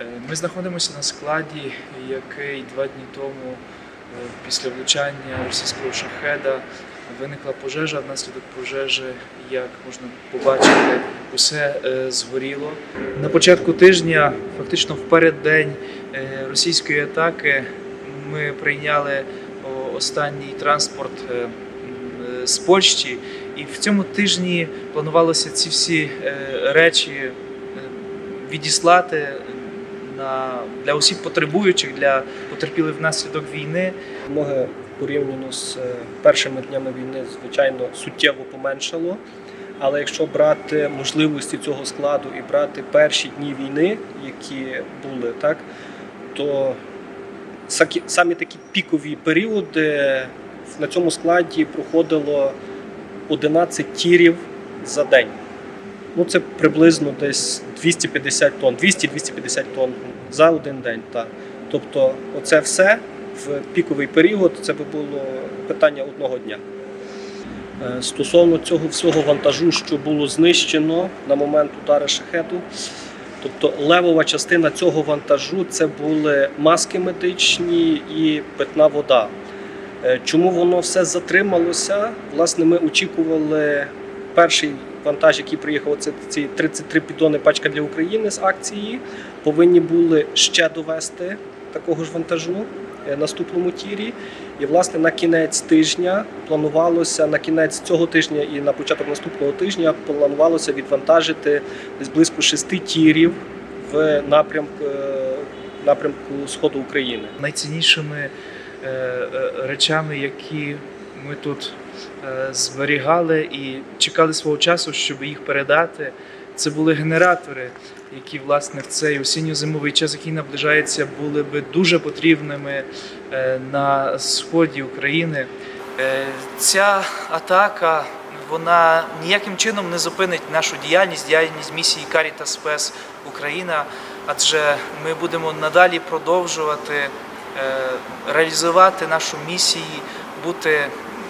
Е, Ми знаходимося на складі, який два дні тому е, після влучання російського шахеда виникла пожежа. Внаслідок пожежі, як можна побачити, усе е, згоріло. На початку тижня, фактично в переддень російської атаки, ми прийняли останній транспорт з Польщі, і в цьому тижні планувалося ці всі речі відіслати на для осіб потребуючих, для потерпілих внаслідок війни. Вимоги порівняно з е, першими днями війни, звичайно, суттєво поменшало. Але якщо брати можливості цього складу і брати перші дні війни, які були, так, то самі такі пікові періоди на цьому складі проходило 11 тірів за день. Ну, це приблизно десь 250 тонн, 200-250 тонн за один день. Так. Тобто, оце все в піковий період це би було питання одного дня. Е, Стосовно цього всього вантажу, що було знищено на момент удару шахету, тобто левова частина цього вантажу це були маски медичні і питна вода. Е, Чому воно все затрималося? Власне, ми очікували перший вантаж, який приїхав, це ці 33 підони пачка для України з акції. Повинні були ще довести такого ж вантажу е, наступному тірі. І власне на кінець тижня планувалося на кінець цього тижня і на початок наступного тижня планувалося відвантажити десь близько шести тірів в напрямку, е, напрямку сходу України. Найціннішими е, речами, які ми тут е, зберігали і чекали свого часу, щоб їх передати. Це були генератори, які власне в цей осінньо-зимовий час, який наближається, були би дуже потрібними е, на сході України. Е, Ця атака вона ніяким чином не зупинить нашу діяльність, діяльність місії Caritas Спес Україна, адже ми будемо надалі продовжувати реалізувати нашу місію, бути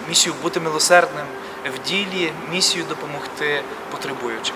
місію бути милосердним в ділі, місію допомогти потребуючим.